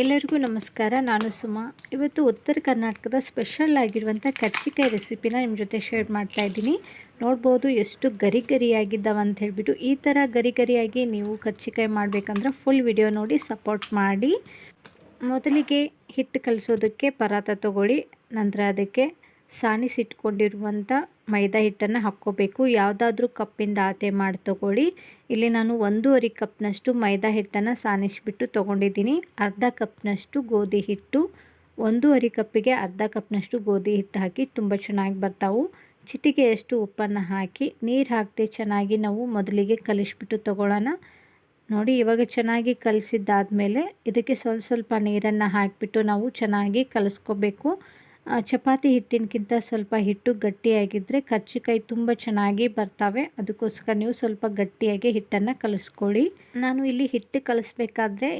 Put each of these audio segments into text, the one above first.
ಎಲ್ಲರಿಗೂ ನಮಸ್ಕಾರ, ನಾನು ಸುಮಾ. ಇವತ್ತು ಉತ್ತರ ಕರ್ನಾಟಕದ ಸ್ಪೆಷಲ್ ಆಗಿರುವಂಥ ಕರ್ಜಿಕಾಯಿ ರೆಸಿಪಿನ ನಿಮ್ಮ ಜೊತೆ ಶೇರ್ ಮಾಡ್ತಾ ಇದ್ದೀನಿ. ನೋಡ್ಬೋದು ಎಷ್ಟು ಗರಿ ಗರಿಯಾಗಿದ್ದಾವೆ ಅಂತ ಹೇಳಿಬಿಟ್ಟು ಈ ಥರ ಗರಿ ಗರಿಯಾಗಿ ನೀವು ಕರ್ಜಿಕಾಯಿ ಮಾಡಬೇಕಂದ್ರೆ ಫುಲ್ ವಿಡಿಯೋ ನೋಡಿ ಸಪೋರ್ಟ್ ಮಾಡಿ. ಮೊದಲಿಗೆ ಹಿಟ್ಟು ಕಲಿಸೋದಕ್ಕೆ ಪರಾತ ತಗೊಳ್ಳಿ, ನಂತರ ಅದಕ್ಕೆ ಸಾನಿಸಿಟ್ಕೊಂಡಿರುವಂಥ ಮೈದಾ ಹಿಟ್ಟನ್ನು ಹಾಕ್ಕೋಬೇಕು. ಯಾವುದಾದ್ರೂ ಕಪ್ಪಿಂದ ಆತೆ ಮಾಡಿ ತಗೊಳ್ಳಿ. ಇಲ್ಲಿ ನಾನು ಒಂದೂವರೆ ಕಪ್ನಷ್ಟು ಮೈದಾ ಹಿಟ್ಟನ್ನು ಸಾನಿಸಿಬಿಟ್ಟು ತೊಗೊಂಡಿದ್ದೀನಿ. ಅರ್ಧ ಕಪ್ನಷ್ಟು ಗೋಧಿ ಹಿಟ್ಟು, ಒಂದೂವರೆ ಕಪ್ಪಿಗೆ ಅರ್ಧ ಕಪ್ನಷ್ಟು ಗೋಧಿ ಹಿಟ್ಟು ಹಾಕಿ ತುಂಬ ಚೆನ್ನಾಗಿ ಬರ್ತಾವೆ. ಚಿಟಿಗೆಯಷ್ಟು ಉಪ್ಪನ್ನು ಹಾಕಿ, ನೀರು ಹಾಕದೆ ಚೆನ್ನಾಗಿ ನಾವು ಮೊದಲಿಗೆ ಕಲಿಸ್ಬಿಟ್ಟು ತೊಗೊಳ್ಳೋಣ. ನೋಡಿ, ಇವಾಗ ಚೆನ್ನಾಗಿ ಕಲಿಸಿದ್ದಾದಮೇಲೆ ಇದಕ್ಕೆ ಸ್ವಲ್ಪ ಸ್ವಲ್ಪ ನೀರನ್ನು ಹಾಕಿಬಿಟ್ಟು ನಾವು ಚೆನ್ನಾಗಿ ಕಲಿಸ್ಕೋಬೇಕು. ಚಪಾತಿ ಹಿಟ್ಟಿನಕ್ಕಿಂತ ಸ್ವಲ್ಪ ಹಿಟ್ಟು ಗಟ್ಟಿಯಾಗಿದ್ದರೆ ಕರ್ಚಿಕಾಯಿ ತುಂಬ ಚೆನ್ನಾಗಿ ಬರ್ತವೆ. ಅದಕ್ಕೋಸ್ಕರ ನೀವು ಸ್ವಲ್ಪ ಗಟ್ಟಿಯಾಗಿ ಹಿಟ್ಟನ್ನು ಕಲಿಸ್ಕೊಳ್ಳಿ. ನಾನು ಇಲ್ಲಿ ಹಿಟ್ಟು ಕಲಿಸ್ಬೇಕಾದ್ರೆ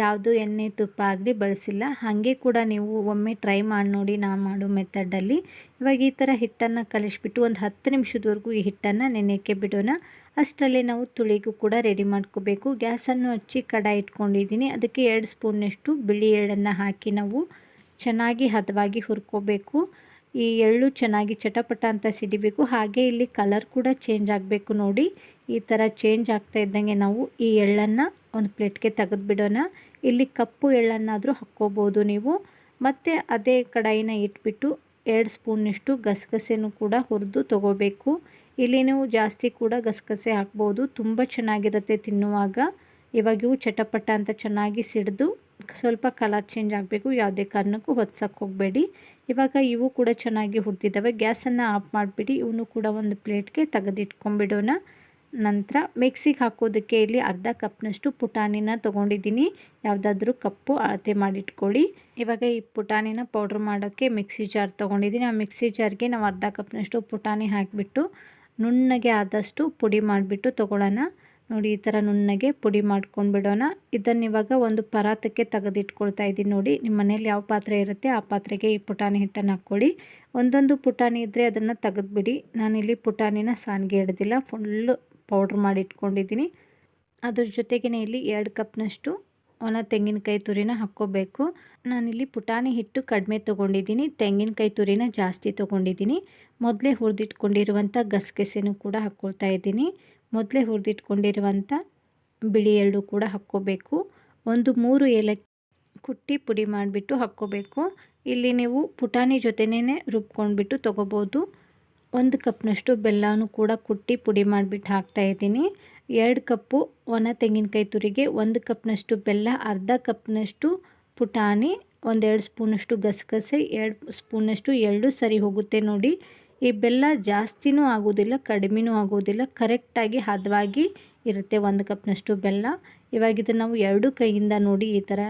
ಯಾವುದು ಎಣ್ಣೆ ತುಪ್ಪ ಆಗಲಿ ಬಳಸಿಲ್ಲ. ಹಾಗೆ ಕೂಡ ನೀವು ಒಮ್ಮೆ ಟ್ರೈ ಮಾಡಿ ನೋಡಿ ನಾನು ಮಾಡೋ ಮೆಥಡಲ್ಲಿ. ಇವಾಗ ಈ ಥರ ಹಿಟ್ಟನ್ನು ಕಲಿಸ್ಬಿಟ್ಟು ಒಂದು ಹತ್ತು ನಿಮಿಷದವರೆಗೂ ಈ ಹಿಟ್ಟನ್ನು ನೆನೆಯೋಕ್ಕೆ ಬಿಡೋಣ. ಅಷ್ಟರಲ್ಲಿ ನಾವು ತುಳಿಗೂ ಕೂಡ ರೆಡಿ ಮಾಡ್ಕೋಬೇಕು. ಗ್ಯಾಸನ್ನು ಹಚ್ಚಿ ಕಡಾಯಿ ಇಟ್ಕೊಂಡಿದ್ದೀನಿ. ಅದಕ್ಕೆ ಎರಡು ಸ್ಪೂನ್ನಷ್ಟು ಬಿಳಿ ಎಳ್ಳನ್ನು ಹಾಕಿ ನಾವು ಚೆನ್ನಾಗಿ ಹದವಾಗಿ ಹುರ್ಕೋಬೇಕು. ಈ ಎಳ್ಳು ಚೆನ್ನಾಗಿ ಚಟಪಟ ಅಂತ ಸಿಡಿಬೇಕು. ಹಾಗೆ ಇಲ್ಲಿ ಕಲರ್ ಕೂಡ ಚೇಂಜ್ ಆಗಬೇಕು ನೋಡಿ. ಈ ಥರ ಚೇಂಜ್ ಆಗ್ತಾ ಇದ್ದಂಗೆ ನಾವು ಈ ಎಳ್ಳನ್ನು ಒಂದು ಪ್ಲೇಟ್ಗೆ ತೆಗೆದುಬಿಡೋಣ ಇಲ್ಲಿ ಕಪ್ಪು ಎಳ್ಳನ್ನಾದರೂ ಹಾಕ್ಕೋಬೋದು ನೀವು. ಮತ್ತು ಅದೇ ಕಡಾಯಿನ ಇಟ್ಬಿಟ್ಟು ಎರಡು ಸ್ಪೂನ್ನಷ್ಟು ಗಸಗಸೆನೂ ಕೂಡ ಹುರಿದು ತೊಗೋಬೇಕು. ಇಲ್ಲಿ ನೀವು ಜಾಸ್ತಿ ಕೂಡ ಗಸಗಸೆ ಹಾಕ್ಬೋದು. ತುಂಬ ಚೆನ್ನಾಗಿರುತ್ತೆ ತಿನ್ನುವಾಗ. ಇವಾಗ ಇವು ಚಟಪಟ ಅಂತ ಚೆನ್ನಾಗಿ ಸಿಡಿದು ಸ್ವಲ್ಪ ಕಲರ್ ಚೇಂಜ್ ಆಗಬೇಕು, ಯಾವುದೇ ಕಾರಣಕ್ಕೂ ಹೊತ್ಸಕ್ಕೆ ಹೋಗಬೇಡಿ. ಇವಾಗ ಇವು ಕೂಡ ಚೆನ್ನಾಗಿ ಹುರಿದಿದ್ದಾವೆ. ಗ್ಯಾಸನ್ನು ಆಫ್ ಮಾಡಿಬಿಡಿ. ಇವನು ಕೂಡ ಒಂದು ಪ್ಲೇಟ್ಗೆ ತೆಗೆದಿಟ್ಕೊಂಡ್ಬಿಡೋಣ. ನಂತರ ಮಿಕ್ಸಿಗೆ ಹಾಕೋದಕ್ಕೆ ಇಲ್ಲಿ ಅರ್ಧ ಕಪ್ನಷ್ಟು ಪುಟಾಣಿನ ತೊಗೊಂಡಿದ್ದೀನಿ. ಯಾವುದಾದ್ರೂ ಕಪ್ಪು ಅಳತೆ ಮಾಡಿಟ್ಕೊಳ್ಳಿ. ಇವಾಗ ಈ ಪುಟಾಣಿನ ಪೌಡ್ರ್ ಮಾಡೋಕ್ಕೆ ಮಿಕ್ಸಿ ಜಾರ್ ತೊಗೊಂಡಿದ್ದೀನಿ. ಆ ಮಿಕ್ಸಿ ಜಾರ್ಗೆ ನಾವು ಅರ್ಧ ಕಪ್ನಷ್ಟು ಪುಟಾಣಿ ಹಾಕಿಬಿಟ್ಟು ನುಣ್ಣಗೆ ಆದಷ್ಟು ಪುಡಿ ಮಾಡಿಬಿಟ್ಟು ತೊಗೊಳ್ಳೋಣ. ನೋಡಿ, ಈ ಥರ ನುಣ್ಣಗೆ ಪುಡಿ ಮಾಡ್ಕೊಂಡು ಬಿಡೋಣ. ಇದನ್ನು ಇವಾಗ ಒಂದು ಪರಾತಕ್ಕೆ ತೆಗೆದಿಟ್ಕೊಳ್ತಾ ಇದ್ದೀನಿ ನೋಡಿ. ನಿಮ್ಮ ಮನೇಲಿ ಯಾವ ಪಾತ್ರೆ ಇರುತ್ತೆ ಆ ಪಾತ್ರೆಗೆ ಈ ಪುಟಾಣಿ ಹಿಟ್ಟನ್ನು ಹಾಕ್ಕೊಳ್ಳಿ ಒಂದೊಂದು ಪುಟಾಣಿ ಇದ್ದರೆ ಅದನ್ನು ತೆಗೆದುಬಿಡಿ. ನಾನಿಲ್ಲಿ ಪುಟಾಣಿನ ಸಾನಿಗೆ ಹಿಡ್ದಿಲ್ಲ, ಫುಲ್ಲು ಪೌಡ್ರ್ ಮಾಡಿ ಇಟ್ಕೊಂಡಿದ್ದೀನಿ ಅದ್ರ ಜೊತೆಗೇ ಇಲ್ಲಿ ಎರಡು ಕಪ್ನಷ್ಟು ಒಣ ತೆಂಗಿನಕಾಯಿ ತುರಿನ ಹಾಕ್ಕೋಬೇಕು. ನಾನಿಲ್ಲಿ ಪುಟಾಣಿ ಹಿಟ್ಟು ಕಡಿಮೆ ತೊಗೊಂಡಿದ್ದೀನಿ, ತೆಂಗಿನಕಾಯಿ ತುರಿನ ಜಾಸ್ತಿ ತೊಗೊಂಡಿದ್ದೀನಿ. ಮೊದಲೇ ಹುರಿದಿಟ್ಕೊಂಡಿರುವಂಥ ಗಸಗಸೆನೂ ಕೂಡ ಹಾಕ್ಕೊಳ್ತಾ ಇದ್ದೀನಿ. ಮೊದಲೇ ಹುರಿದಿಟ್ಕೊಂಡಿರುವಂಥ ಬಿಳಿ ಎಳ್ಳು ಕೂಡ ಹಾಕ್ಕೋಬೇಕು. ಒಂದು ಮೂರು ಏಲಕ್ಕಿ ಕುಟ್ಟಿ ಪುಡಿ ಮಾಡಿಬಿಟ್ಟು ಹಾಕ್ಕೋಬೇಕು. ಇಲ್ಲಿ ನೀವು ಪುಟಾಣಿ ಜೊತೆನೇ ರುಬ್ಕೊಂಡ್ಬಿಟ್ಟು ತೊಗೋಬೋದು. ಒಂದು ಕಪ್ನಷ್ಟು ಬೆಲ್ಲನೂ ಕೂಡ ಕುಟ್ಟಿ ಪುಡಿ ಮಾಡಿಬಿಟ್ಟು ಹಾಕ್ತಾಯಿದ್ದೀನಿ ಎರಡು ಕಪ್ಪು ಒಣ ತೆಂಗಿನಕಾಯಿ ತುರಿಗೆ, ಒಂದು ಕಪ್ನಷ್ಟು ಬೆಲ್ಲ, ಅರ್ಧ ಕಪ್ನಷ್ಟು ಪುಟಾಣಿ, ಒಂದೆರಡು ಸ್ಪೂನಷ್ಟು ಗಸಗಸೆ, ಎರಡು ಸ್ಪೂನಷ್ಟು ಎಳ್ಳು ಸರಿ ಹೋಗುತ್ತೆ ನೋಡಿ. ಈ ಬೆಲ್ಲ ಜಾಸ್ತಿನೂ ಆಗೋದಿಲ್ಲ, ಕಡಿಮೆನೂ ಆಗೋದಿಲ್ಲ ಕರೆಕ್ಟಾಗಿ ಹದವಾಗಿ ಇರುತ್ತೆ ಒಂದು ಕಪ್ನಷ್ಟು ಬೆಲ್ಲ. ಇವಾಗ ಇದನ್ನು ನಾವು ಎರಡು ಕೈಯಿಂದ ನೋಡಿ ಈ ಥರ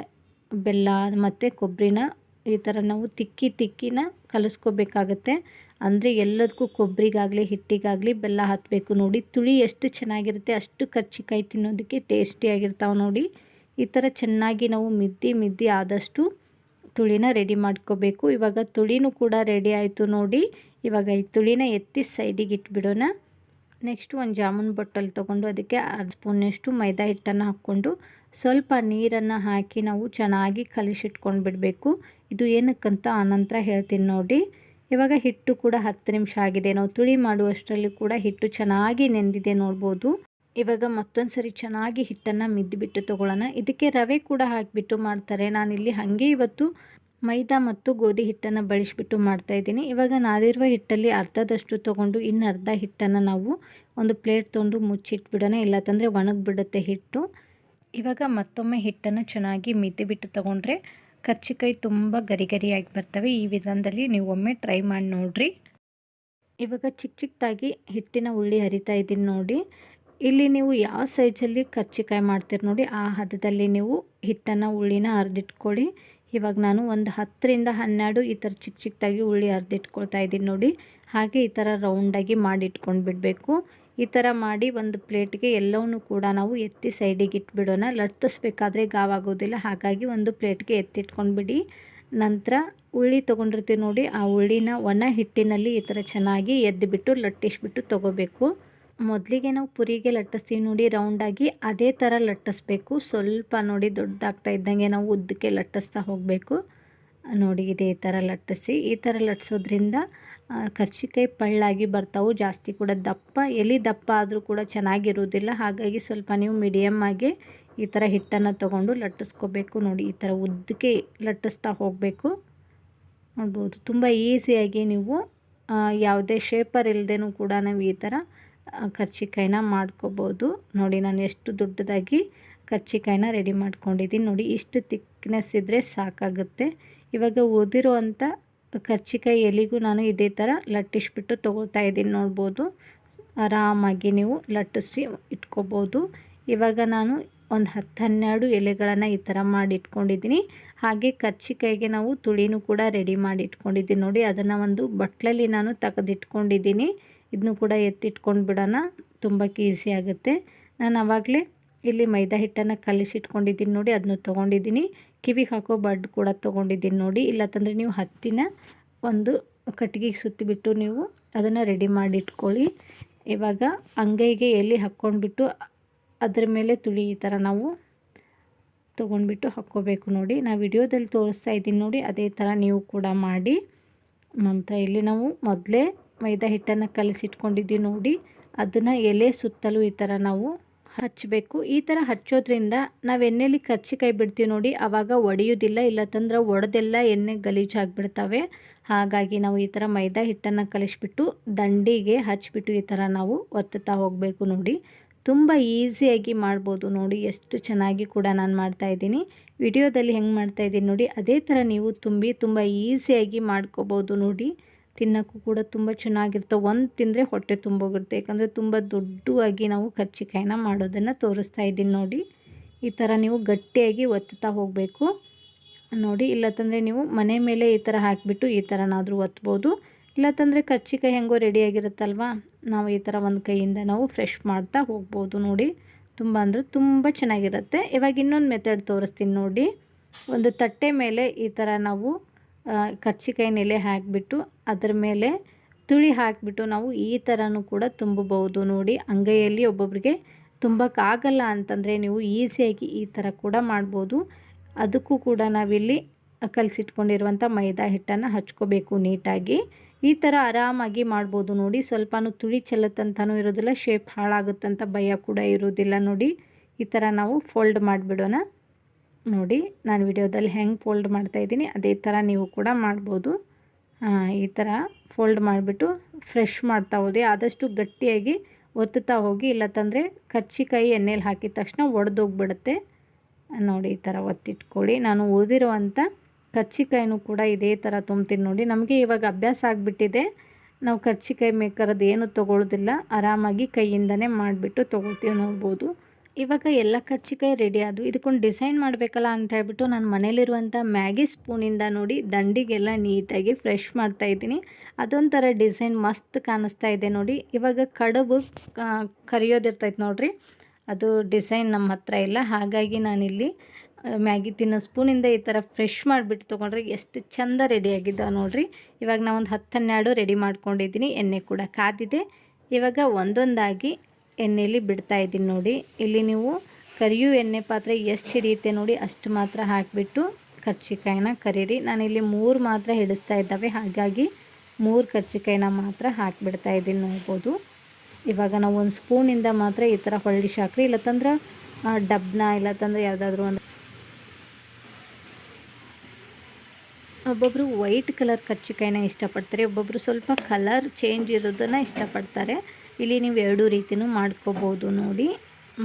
ಬೆಲ್ಲ ಮತ್ತು ಕೊಬ್ಬರಿನ ಈ ಥರ ನಾವು ತಿಕ್ಕಿ ತಿಕ್ಕಿನ ಕಲಿಸ್ಕೋಬೇಕಾಗತ್ತೆ. ಅಂದರೆ ಎಲ್ಲದಕ್ಕೂ ಕೊಬ್ಬರಿಗಾಗಲಿ ಹಿಟ್ಟಿಗಾಗಲಿ ಬೆಲ್ಲ ಹತ್ತಬೇಕು ನೋಡಿ. ತುಳಿ ಎಷ್ಟು ಚೆನ್ನಾಗಿರುತ್ತೆ, ಅಷ್ಟು ಕರ್ಚಿಕಾಯಿ ತಿನ್ನೋದಕ್ಕೆ ಟೇಸ್ಟಿಯಾಗಿರ್ತಾವೆ ನೋಡಿ. ಈ ಥರ ಚೆನ್ನಾಗಿ ನಾವು ಮಿದ್ದಿ ಮಿದ್ದಿ ಆದಷ್ಟು ತುಳಿನ ರೆಡಿ ಮಾಡ್ಕೋಬೇಕು. ಇವಾಗ ತುಳಿನೂ ಕೂಡ ರೆಡಿ ಆಯಿತು ನೋಡಿ. ಇವಾಗ ಈ ತುಳಿನ ಎತ್ತಿ ಸೈಡಿಗೆ ಇಟ್ಬಿಡೋಣ. ನೆಕ್ಸ್ಟ್ ಒಂದು ಜಾಮೂನ್ ಬೊಟ್ಟಲ್ಲಿ ತೊಗೊಂಡು ಅದಕ್ಕೆ ಅರ್ಧ ಸ್ಪೂನಷ್ಟು ಮೈದಾ ಹಿಟ್ಟನ್ನು ಹಾಕ್ಕೊಂಡು ಸ್ವಲ್ಪ ನೀರನ್ನು ಹಾಕಿ ನಾವು ಚೆನ್ನಾಗಿ ಕಲಿಸಿಟ್ಕೊಂಡು ಬಿಡಬೇಕು. ಇದು ಏನಕ್ಕಂತ ಆನಂತರ ಹೇಳ್ತೀನಿ ನೋಡಿ. ಇವಾಗ ಹಿಟ್ಟು ಕೂಡ ಹತ್ತು ನಿಮಿಷ ಆಗಿದೆ. ನಾವು ತುಳಿ ಮಾಡುವಷ್ಟರಲ್ಲಿ ಕೂಡ ಹಿಟ್ಟು ಚೆನ್ನಾಗಿ ನೆಂದಿದೆ ನೋಡ್ಬೋದು. ಇವಾಗ ಮತ್ತೊಂದು ಸರಿ ಚೆನ್ನಾಗಿ ಹಿಟ್ಟನ್ನು ಮಿದ್ದುಬಿಟ್ಟು ತೊಗೊಳ್ಳೋಣ. ಇದಕ್ಕೆ ರವೆ ಕೂಡ ಹಾಕಿಬಿಟ್ಟು ಮಾಡ್ತಾರೆ. ನಾನಿಲ್ಲಿ ಹಾಗೆ ಇವತ್ತು ಮೈದಾ ಮತ್ತು ಗೋಧಿ ಹಿಟ್ಟನ್ನು ಬಳಸಿಬಿಟ್ಟು ಮಾಡ್ತಾಯಿದ್ದೀನಿ ಇವಾಗ ನಾದಿರುವ ಹಿಟ್ಟಲ್ಲಿ ಅರ್ಧದಷ್ಟು ತೊಗೊಂಡು ಇನ್ನು ಅರ್ಧ ಹಿಟ್ಟನ್ನು ನಾವು ಒಂದು ಪ್ಲೇಟ್ ತೊಗೊಂಡು ಮುಚ್ಚಿಟ್ಬಿಡೋಣ. ಇಲ್ಲತ್ತಂದರೆ ಒಣಗಿಬಿಡುತ್ತೆ ಹಿಟ್ಟು. ಇವಾಗ ಮತ್ತೊಮ್ಮೆ ಹಿಟ್ಟನ್ನು ಚೆನ್ನಾಗಿ ಮಿದ್ದಿ ಬಿಟ್ಟು ತೊಗೊಂಡ್ರೆ ಕರ್ಚಿಕಾಯಿ ತುಂಬ ಗರಿಗರಿಯಾಗಿ ಬರ್ತವೆ. ಈ ವಿಧಾನದಲ್ಲಿ ನೀವು ಒಮ್ಮೆ ಟ್ರೈ ಮಾಡಿ ನೋಡಿರಿ. ಇವಾಗ ಚಿಕ್ಕ ಚಿಕ್ಕದಾಗಿ ಹಿಟ್ಟಿನ ಉಳ್ಳಿ ಹರಿತಾ ಇದ್ದೀನಿ ನೋಡಿ. ಇಲ್ಲಿ ನೀವು ಯಾವ ಸೈಜಲ್ಲಿ ಕರ್ಚಿಕಾಯಿ ಮಾಡ್ತೀರಿ ನೋಡಿ. ಆ ಹದದಲ್ಲಿ ನೀವು ಹಿಟ್ಟನ್ನು ಉಳ್ಳಿನ ಹರಿದಿಟ್ಕೊಳ್ಳಿ ಇವಾಗ ನಾನು ಒಂದು ಹತ್ತರಿಂದ ಹನ್ನೆರಡು ಈ ಥರ ಚಿಕ್ಕ ಚಿಕ್ಕದಾಗಿ ಉಳ್ಳಿ ಅರ್ದಿಟ್ಕೊಳ್ತಾ ಇದ್ದೀನಿ ನೋಡಿ. ಹಾಗೆ ಈ ಥರ ರೌಂಡಾಗಿ ಮಾಡಿ ಇಟ್ಕೊಂಡು ಬಿಡಬೇಕು. ಈ ಥರ ಮಾಡಿ ಒಂದು ಪ್ಲೇಟ್ಗೆ ಎಲ್ಲವನ್ನೂ ಕೂಡ ನಾವು ಎತ್ತಿ ಸೈಡಿಗೆ ಇಟ್ಬಿಡೋಣ. ಲಟ್ಟಿಸ್ಬೇಕಾದ್ರೆ ಗಾವಾಗೋದಿಲ್ಲ ಹಾಗಾಗಿ ಒಂದು ಪ್ಲೇಟ್ಗೆ ಎತ್ತಿಟ್ಕೊಂಡ್ಬಿಡಿ ನಂತರ ಉಳ್ಳಿ ತೊಗೊಂಡಿರ್ತೀವಿ ನೋಡಿ, ಆ ಉಳ್ಳಿನ ಒಣ ಹಿಟ್ಟಿನಲ್ಲಿ ಈ ಥರ ಚೆನ್ನಾಗಿ ಎದ್ದುಬಿಟ್ಟು ಲಟ್ಟಿಸ್ಬಿಟ್ಟು ತೊಗೋಬೇಕು. ಮೊದಲಿಗೆ ನಾವು ಪುರಿಗೆ ಲಟ್ಟಿಸ್ತೀವಿ ನೋಡಿ ರೌಂಡಾಗಿ ಅದೇ ಥರ ಲಟ್ಟಿಸ್ಬೇಕು. ಸ್ವಲ್ಪ ನೋಡಿ ದೊಡ್ಡದಾಗ್ತಾ ಇದ್ದಂಗೆ ನಾವು ಉದ್ದಕ್ಕೆ ಲಟ್ಟಿಸ್ತಾ ಹೋಗಬೇಕು. ನೋಡಿ, ಇದೇ ಥರ ಲಟ್ಟಿಸಿ, ಈ ಥರ ಲಟ್ಟಿಸೋದ್ರಿಂದ ಕರ್ಚಿಕಾಯಿ ಪಳ್ಳಾಗಿ ಬರ್ತಾವು. ಜಾಸ್ತಿ ಕೂಡ ದಪ್ಪ ಎಲ್ಲಿ ದಪ್ಪ ಆದರೂ ಕೂಡ ಚೆನ್ನಾಗಿರೋದಿಲ್ಲ ಹಾಗಾಗಿ ಸ್ವಲ್ಪ ನೀವು ಮೀಡಿಯಮ್ ಆಗಿ ಈ ಥರ ಹಿಟ್ಟನ್ನು ತೊಗೊಂಡು ಲಟ್ಟಿಸ್ಕೋಬೇಕು. ನೋಡಿ, ಈ ಥರ ಉದ್ದಕ್ಕೆ ಲಟ್ಟಿಸ್ತಾ ಹೋಗಬೇಕು. ನೋಡ್ಬೋದು, ತುಂಬ ಈಸಿಯಾಗಿ ನೀವು ಯಾವುದೇ ಶೇಪರ್ ಇಲ್ಲದೇನೂ ಕೂಡ ನಾವು ಈ ಥರ ಕರ್ಚಿಕಾಯಿನ ಮಾಡ್ಕೋಬೋದು. ನೋಡಿ, ನಾನು ಎಷ್ಟು ದೊಡ್ಡದಾಗಿ ಕರ್ಚಿಕಾಯಿನ ರೆಡಿ ಮಾಡ್ಕೊಂಡಿದ್ದೀನಿ. ನೋಡಿ, ಇಷ್ಟು ತಿಕ್ನೆಸ್ ಇದ್ದರೆ ಸಾಕಾಗುತ್ತೆ. ಇವಾಗ ಓದಿರುವಂಥ ಕರ್ಚಿಕಾಯಿ ಎಲೆಗೂ ನಾನು ಇದೇ ಥರ ಲಟ್ಟಿಸ್ಬಿಟ್ಟು ತೊಗೊಳ್ತಾ ಇದ್ದೀನಿ ನೋಡ್ಬೋದು. ಆರಾಮಾಗಿ ನೀವು ಲಟ್ಟಿಸಿ ಇಟ್ಕೋಬೋದು. ಇವಾಗ ನಾನು ಒಂದು ಹತ್ತು ಹನ್ನೆರಡು ಎಲೆಗಳನ್ನು ಈ ಥರ ಮಾಡಿ ಇಟ್ಕೊಂಡಿದ್ದೀನಿ ಹಾಗೆ ಕರ್ಚಿಕಾಯಿಗೆ ನಾವು ತುಳಿನೂ ಕೂಡ ರೆಡಿ ಮಾಡಿ ಇಟ್ಕೊಂಡಿದ್ದೀನಿ ನೋಡಿ, ಅದನ್ನು ಒಂದು ಬಟ್ಲಲ್ಲಿ ನಾನು ತೆಗೆದಿಟ್ಕೊಂಡಿದ್ದೀನಿ. ಇದನ್ನು ಕೂಡ ಎತ್ತಿಟ್ಕೊಂಡು ಬಿಡೋಣ. ತುಂಬ ಈಸಿ ಆಗುತ್ತೆ. ನಾನು ಆವಾಗಲೇ ಇಲ್ಲಿ ಮೈದಾ ಹಿಟ್ಟನ್ನು ಕಲಿಸಿಟ್ಕೊಂಡಿದ್ದೀನಿ ನೋಡಿ ಅದನ್ನು ತೊಗೊಂಡಿದ್ದೀನಿ. ಕಿವಿಗೆ ಹಾಕೋ ಬಡ್ ಕೂಡ ತೊಗೊಂಡಿದ್ದೀನಿ ನೋಡಿ. ಇಲ್ಲತ್ತಂದರೆ ನೀವು ಹತ್ತಿನ ಒಂದು ಕಟ್ಟಿಗೆಗೆ ಸುತ್ತಿಬಿಟ್ಟು ನೀವು ಅದನ್ನು ರೆಡಿ ಮಾಡಿ ಇಟ್ಕೊಳ್ಳಿ ಇವಾಗ ಅಂಗೈಗೆ ಎಲ್ಲಿ ಹಾಕ್ಕೊಂಡ್ಬಿಟ್ಟು ಅದ್ರ ಮೇಲೆ ತುಳಿ ಈ ಥರ ನಾವು ತೊಗೊಂಡ್ಬಿಟ್ಟು ಹಾಕ್ಕೋಬೇಕು ನೋಡಿ. ನಾವು ವಿಡಿಯೋದಲ್ಲಿ ತೋರಿಸ್ತಾ ಇದ್ದೀನಿ ನೋಡಿ, ಅದೇ ಥರ ನೀವು ಕೂಡ ಮಾಡಿ. ನಂತರ ಇಲ್ಲಿ ನಾವು ಮೊದಲೇ ಮೈದಾ ಹಿಟ್ಟನ್ನು ಕಲಸಿಟ್ಕೊಂಡಿದ್ದೀವಿ ನೋಡಿ. ಅದನ್ನು ಎಲೆ ಸುತ್ತಲೂ ಈ ಥರ ನಾವು ಹಚ್ಚಬೇಕು ಈ ಥರ ಹಚ್ಚೋದ್ರಿಂದ ನಾವು ಎಣ್ಣೆಲಿ ಕರ್ಚಿಕಾಯಿ ಬಿಡ್ತೀವಿ ನೋಡಿ ಆವಾಗ ಒಡೆಯೋದಿಲ್ಲ ಇಲ್ಲತ್ತಂದ್ರೆ ಒಡೆದೆಲ್ಲ ಎಣ್ಣೆ ಗಲೀಜಾಗಿಬಿಡ್ತವೆ ಹಾಗಾಗಿ ನಾವು ಈ ಥರ ಮೈದಾ ಹಿಟ್ಟನ್ನು ಕಲಿಸ್ಬಿಟ್ಟು ದಂಡಿಗೆ ಹಚ್ಚಿಬಿಟ್ಟು ಈ ಥರ ನಾವು ಒತ್ತುತ್ತಾ ಹೋಗಬೇಕು ನೋಡಿ. ತುಂಬ ಈಸಿಯಾಗಿ ಮಾಡ್ಬೋದು ನೋಡಿ, ಎಷ್ಟು ಚೆನ್ನಾಗಿ ಕೂಡ ನಾನು ಮಾಡ್ತಾಯಿದ್ದೀನಿ ವಿಡಿಯೋದಲ್ಲಿ ಹೆಂಗೆ ಮಾಡ್ತಾಯಿದ್ದೀನಿ ನೋಡಿ, ಅದೇ ಥರ ನೀವು ತುಂಬಿ ತುಂಬ ಈಸಿಯಾಗಿ ಮಾಡ್ಕೋಬೋದು ನೋಡಿ. ತಿನ್ನೋಕ್ಕೂ ಕೂಡ ತುಂಬ ಚೆನ್ನಾಗಿರ್ತವೆ ಒಂದು ತಿಂದರೆ ಹೊಟ್ಟೆ ತುಂಬೋಗಿರುತ್ತೆ. ಯಾಕಂದರೆ ತುಂಬ ದೊಡ್ಡವಾಗಿ ನಾವು ಕರ್ಚಿಕಾಯಿನ ಮಾಡೋದನ್ನು ತೋರಿಸ್ತಾ ಇದ್ದೀನಿ ನೋಡಿ. ಈ ಥರ ನೀವು ಗಟ್ಟಿಯಾಗಿ ಒತ್ತುತ್ತಾ ಹೋಗಬೇಕು. ನೋಡಿ ಇಲ್ಲತ್ತಂದರೆ ನೀವು ಮನೆ ಮೇಲೆ ಈ ಥರ ಹಾಕಿಬಿಟ್ಟು ಈ ಥರನಾದರೂ ಒತ್ಬೋದು. ಇಲ್ಲತ್ತಂದರೆ ಕರ್ಚಿಕಾಯಿ ಹೆಂಗೋ ರೆಡಿಯಾಗಿರುತ್ತಲ್ವ ನಾವು ಈ ಥರ ಒಂದು ಕೈಯಿಂದ ನಾವು ಫ್ರೆಶ್ ಮಾಡ್ತಾ ಹೋಗ್ಬೋದು ನೋಡಿ. ತುಂಬ ಅಂದರೆ ತುಂಬ ಚೆನ್ನಾಗಿರುತ್ತೆ. ಇವಾಗ ಇನ್ನೊಂದು ಮೆಥಡ್ ತೋರಿಸ್ತೀನಿ ನೋಡಿ. ಒಂದು ತಟ್ಟೆ ಮೇಲೆ ಈ ಥರ ನಾವು ಕರ್ಚಿಕಾಯಿ ನೆಲೆ ಹಾಕಿಬಿಟ್ಟು ಅದರ ಮೇಲೆ ತುಳಿ ಹಾಕಿಬಿಟ್ಟು ನಾವು ಈ ಥರನೂ ಕೂಡ ತುಂಬಬಹುದು ನೋಡಿ. ಅಂಗೈಯಲ್ಲಿ ಒಬ್ಬೊಬ್ಬರಿಗೆ ತುಂಬಕ್ಕಾಗಲ್ಲ ಅಂತಂದರೆ ನೀವು ಈಸಿಯಾಗಿ ಈ ಥರ ಕೂಡ ಮಾಡ್ಬೋದು. ಅದಕ್ಕೂ ಕೂಡ ನಾವಿಲ್ಲಿ ಕಲಸಿಟ್ಕೊಂಡಿರುವಂಥ ಮೈದಾ ಹಿಟ್ಟನ್ನು ಹಚ್ಕೋಬೇಕು ನೀಟಾಗಿ. ಈ ಥರ ಆರಾಮಾಗಿ ಮಾಡ್ಬೋದು ನೋಡಿ. ಸ್ವಲ್ಪನೂ ತುಳಿ ಚೆಲ್ಲತ್ತಂತನೂ ಇರೋದಿಲ್ಲ ಶೇಪ್ ಹಾಳಾಗುತ್ತಂತ ಭಯ ಕೂಡ ಇರೋದಿಲ್ಲ ನೋಡಿ. ಈ ಥರ ನಾವು ಫೋಲ್ಡ್ ಮಾಡಿಬಿಡೋಣ. ನೋಡಿ, ನಾನು ವಿಡಿಯೋದಲ್ಲಿ ಹೆಂಗೆ ಫೋಲ್ಡ್ ಮಾಡ್ತಾ ಇದ್ದೀನಿ, ಅದೇ ಥರ ನೀವು ಕೂಡ ಮಾಡ್ಬೋದು. ಈ ಥರ ಫೋಲ್ಡ್ ಮಾಡಿಬಿಟ್ಟು ಫ್ರೆಶ್ ಮಾಡ್ತಾ ಹೋದೆ ಆದಷ್ಟು ಗಟ್ಟಿಯಾಗಿ ಒತ್ತುತ್ತಾ ಹೋಗಿ, ಇಲ್ಲತ್ತಂದರೆ ಕಚ್ಚಿಕಾಯಿ ಎಣ್ಣೆಲಿ ಹಾಕಿದ ತಕ್ಷಣ ಒಡೆದೋಗ್ಬಿಡುತ್ತೆ. ನೋಡಿ, ಈ ಥರ ಒತ್ತಿಟ್ಕೊಳ್ಳಿ. ನಾನು ಉಳಿದಿರುವಂಥ ಕಚ್ಚಿಕಾಯಿನೂ ಕೂಡ ಇದೇ ಥರ ತುಂಬ್ತೀನಿ ನೋಡಿ. ನಮಗೆ ಇವಾಗ ಅಭ್ಯಾಸ ಆಗಿಬಿಟ್ಟಿದೆ. ನಾವು ಕಚ್ಚಿಕಾಯಿ ಮೇಕರದ್ದು ಏನು ತೊಗೊಳ್ಳೋದಿಲ್ಲ ಆರಾಮಾಗಿ ಕೈಯಿಂದನೇ ಮಾಡಿಬಿಟ್ಟು ತೊಗೊಳ್ತೀವಿ ನೋಡ್ಬೋದು. ಇವಾಗ ಎಲ್ಲ ಕಚ್ಚಿಕಾಯಿ ರೆಡಿ ಆದವು. ಇದಕ್ಕೊಂದು ಡಿಸೈನ್ ಮಾಡಬೇಕಲ್ಲ ಅಂತ ಹೇಳ್ಬಿಟ್ಟು ನಾನು ಮನೇಲಿರುವಂಥ ಮ್ಯಾಗಿ ಸ್ಪೂನಿಂದ ನೋಡಿ ದಂಡಿಗೆಲ್ಲ ನೀಟಾಗಿ ಫ್ರೆಶ್ ಮಾಡ್ತಾ ಇದ್ದೀನಿ. ಅದೊಂಥರ ಡಿಸೈನ್ ಮಸ್ತ್ ಕಾಣಿಸ್ತಾ ಇದೆ ನೋಡಿ. ಇವಾಗ ಕಡುಬು ಕರಿಯೋದಿರ್ತೈತೆ ನೋಡಿರಿ. ಅದು ಡಿಸೈನ್ ನಮ್ಮ ಹತ್ರ ಇಲ್ಲ. ಹಾಗಾಗಿ ನಾನಿಲ್ಲಿ ಮ್ಯಾಗಿ ತಿನ್ನೋ ಸ್ಪೂನಿಂದ ಈ ಥರ ಫ್ರೆಶ್ ಮಾಡಿಬಿಟ್ಟು ತೊಗೊಂಡ್ರೆ ಎಷ್ಟು ಚಂದ ರೆಡಿಯಾಗಿದ್ದಾವೆ ನೋಡಿರಿ. ಇವಾಗ ನಾವೊಂದು ಹತ್ತು ಹನ್ನೆರಡು ರೆಡಿ ಮಾಡ್ಕೊಂಡಿದ್ದೀನಿ. ಎಣ್ಣೆ ಕೂಡ ಕಾದಿದೆ. ಇವಾಗ ಒಂದೊಂದಾಗಿ ಎಣ್ಣೆಯಲ್ಲಿ ಬಿಡ್ತಾ ಇದ್ದೀನಿ ನೋಡಿ. ಇಲ್ಲಿ ನೀವು ಕರಿಯು ಎಣ್ಣೆ ಪಾತ್ರೆ ಎಷ್ಟು ಹಿಡಿಯುತ್ತೆ ನೋಡಿ, ಅಷ್ಟು ಮಾತ್ರ ಹಾಕಿಬಿಟ್ಟು ಕರ್ಚಿಕಾಯಿನ ಕರೀರಿ. ನಾನಿಲ್ಲಿ ಮೂರು ಮಾತ್ರ ಹಿಡಿಸ್ತಾ ಇದ್ದಾವೆ. ಹಾಗಾಗಿ ಮೂರು ಕರ್ಚಿಕಾಯಿನ ಮಾತ್ರ ಹಾಕಿಬಿಡ್ತಾ ಇದ್ದೀನಿ ನೋಡ್ಬೋದು. ಇವಾಗ ನಾವು ಒಂದು ಸ್ಪೂನಿಂದ ಮಾತ್ರ ಈ ಥರ ಹೊಳ್ಳಿ ಶಾಕ್ರಿ ಇಲ್ಲತ್ತಂದ್ರೆ ಡಬ್ನ, ಇಲ್ಲತ್ತಂದ್ರೆ ಯಾವುದಾದ್ರೂ ಒಂದು ಒಬ್ಬೊಬ್ಬರು ವೈಟ್ ಕಲರ್ ಕಚ್ಚಿಕಾಯಿನ ಇಷ್ಟಪಡ್ತಾರೆ ಒಬ್ಬೊಬ್ಬರು ಸ್ವಲ್ಪ ಕಲರ್ ಚೇಂಜ್ ಇರೋದನ್ನು ಇಷ್ಟಪಡ್ತಾರೆ. ಇಲ್ಲಿ ನೀವು ಎರಡು ರೀತಿಯೂ ಮಾಡ್ಕೋಬೋದು ನೋಡಿ.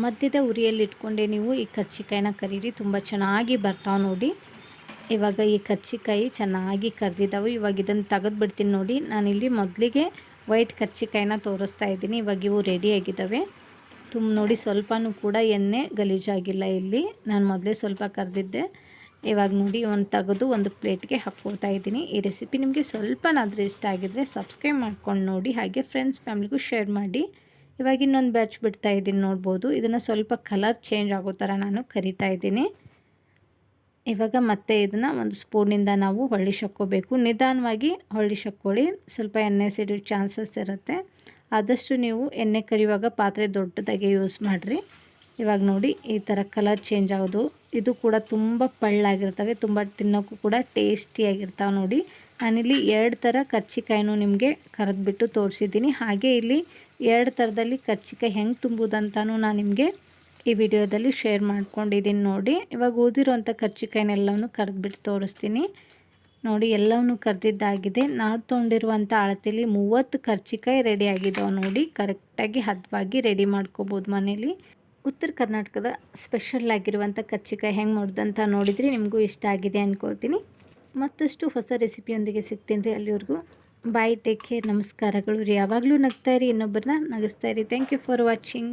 ಮಧ್ಯದ ಉರಿಯಲ್ಲಿ ಇಟ್ಕೊಂಡೆ ನೀವು ಈ ಕಚ್ಚಿಕಾಯಿನ ಕರೀರಿ. ತುಂಬ ಚೆನ್ನಾಗಿ ಬರ್ತಾವೆ ನೋಡಿ. ಇವಾಗ ಈ ಕಚ್ಚಿಕಾಯಿ ಚೆನ್ನಾಗಿ ಕರೆದಿದ್ದಾವೆ ಇವಾಗ ಇದನ್ನು ತೆಗೆದು ಬಿಡ್ತೀನಿ ನೋಡಿ. ನಾನಿಲ್ಲಿ ಮೊದಲಿಗೆ ವೈಟ್ ಕಚ್ಚಿಕಾಯಿನ ತೋರಿಸ್ತಾ ಇದ್ದೀನಿ. ಇವಾಗ ಇವು ರೆಡಿಯಾಗಿದ್ದಾವೆ ತುಂಬ ನೋಡಿ ಸ್ವಲ್ಪನೂ ಕೂಡ ಎಣ್ಣೆ ಗಲೀಜಾಗಿಲ್ಲ ಇಲ್ಲಿ. ನಾನು ಮೊದಲೇ ಸ್ವಲ್ಪ ಕರೆದಿದ್ದೆ. ಇವಾಗ ನೋಡಿ ಒಂದು ತೆಗೆದು ಒಂದು ಪ್ಲೇಟ್ಗೆ ಹಾಕ್ಕೊಳ್ತಾ ಇದ್ದೀನಿ. ಈ ರೆಸಿಪಿ ನಿಮಗೆ ಸ್ವಲ್ಪನಾದರೂ ಇಷ್ಟ ಆಗಿದ್ದರೆ ಸಬ್ಸ್ಕ್ರೈಬ್ ಮಾಡ್ಕೊಂಡು ನೋಡಿ, ಹಾಗೆ ಫ್ರೆಂಡ್ಸ್ ಫ್ಯಾಮಿಲಿಗೂ ಶೇರ್ ಮಾಡಿ. ಇವಾಗ ಇನ್ನೊಂದು ಬ್ಯಾಚ್ ಬಿಡ್ತಾ ಇದ್ದೀನಿ ನೋಡ್ಬೋದು. ಇದನ್ನು ಸ್ವಲ್ಪ ಕಲರ್ ಚೇಂಜ್ ಆಗೋ ಥರ ನಾನು ಕರಿತಾ ಇದ್ದೀನಿ. ಇವಾಗ ಮತ್ತೆ ಇದನ್ನು ಒಂದು ಸ್ಪೂನಿಂದ ನಾವು ಹೊಳ್ಳಿ ಶಕ್ಕೋಬೇಕು ನಿಧಾನವಾಗಿ ಹೊಳ್ಳಿ ಶಕ್ಕೊಳ್ಳಿ ಸ್ವಲ್ಪ ಎಣ್ಣೆ ಸಿಡಿಯೋ ಚಾನ್ಸಸ್ ಇರುತ್ತೆ. ಆದಷ್ಟು ನೀವು ಎಣ್ಣೆ ಕರಿಯುವಾಗ ಪಾತ್ರೆ ದೊಡ್ಡದಾಗೆ ಯೂಸ್ ಮಾಡಿರಿ. ಇವಾಗ ನೋಡಿ ಈ ಥರ ಕಲರ್ ಚೇಂಜ್ ಆಗೋದು. ಇದು ಕೂಡ ತುಂಬ ಪಳ್ಳಾಗಿರ್ತವೆ, ತುಂಬ ತಿನ್ನೋಕ್ಕೂ ಕೂಡ ಟೇಸ್ಟಿಯಾಗಿರ್ತಾವೆ ನೋಡಿ. ನಾನಿಲ್ಲಿ ಎರಡು ಥರ ಕರ್ಚಿಕಾಯಿನೂ ನಿಮಗೆ ಕರೆದ್ಬಿಟ್ಟು ತೋರಿಸಿದ್ದೀನಿ. ಹಾಗೆ ಇಲ್ಲಿ ಎರಡು ಥರದಲ್ಲಿ ಕರ್ಚಿಕಾಯಿ ಹೆಂಗೆ ತುಂಬುವುದಂತನೂ ನಾನು ನಿಮಗೆ ಈ ವಿಡಿಯೋದಲ್ಲಿ ಶೇರ್ ಮಾಡ್ಕೊಂಡಿದ್ದೀನಿ ನೋಡಿ. ಇವಾಗ ಉಳಿದಿರೋಂಥ ಕರ್ಚಿಕಾಯಿನೆಲ್ಲವನ್ನೂ ಕರೆದ್ಬಿಟ್ಟು ತೋರಿಸ್ತೀನಿ. ನೋಡಿ ಎಲ್ಲವನ್ನೂ ಕರೆದಿದ್ದಾಗಿದೆ. ನಾನು ತೊಗೊಂಡಿರುವಂಥ ಅಳತೆಯಲ್ಲಿ ಮೂವತ್ತು ಕರ್ಚಿಕಾಯಿ ರೆಡಿ ಆಗಿದ್ದಾವೆ ನೋಡಿ. ಕರೆಕ್ಟಾಗಿ ಹದವಾಗಿ ರೆಡಿ ಮಾಡ್ಕೋಬೋದು ಮನೇಲಿ. ಉತ್ತರ ಕರ್ನಾಟಕದ ಸ್ಪೆಷಲ್ ಆಗಿರುವಂಥ ಕರ್ಚಿಕಾಯಿ ಹೆಂಗೆ ಮಾಡ್ದಂತ ನೋಡಿದರೆ ನಿಮಗೂ ಇಷ್ಟ ಆಗಿದೆ ಅಂದ್ಕೊಳ್ತೀನಿ ಮತ್ತಷ್ಟು ಹೊಸ ರೆಸಿಪಿಯೊಂದಿಗೆ ಸಿಗ್ತೀನಿ ರೀ ಅಲ್ಲಿವರೆಗೂ. ಬಾಯ್ ಟೇಕ್ ಕೇರ್ ನಮಸ್ಕಾರಗಳು. ರೀ ಯಾವಾಗಲೂ ನಗ್ತಾ ಇನ್ನೊಬ್ಬರನ್ನ ನಗಿಸ್ತಾ ಇರಿ. Thank you for watching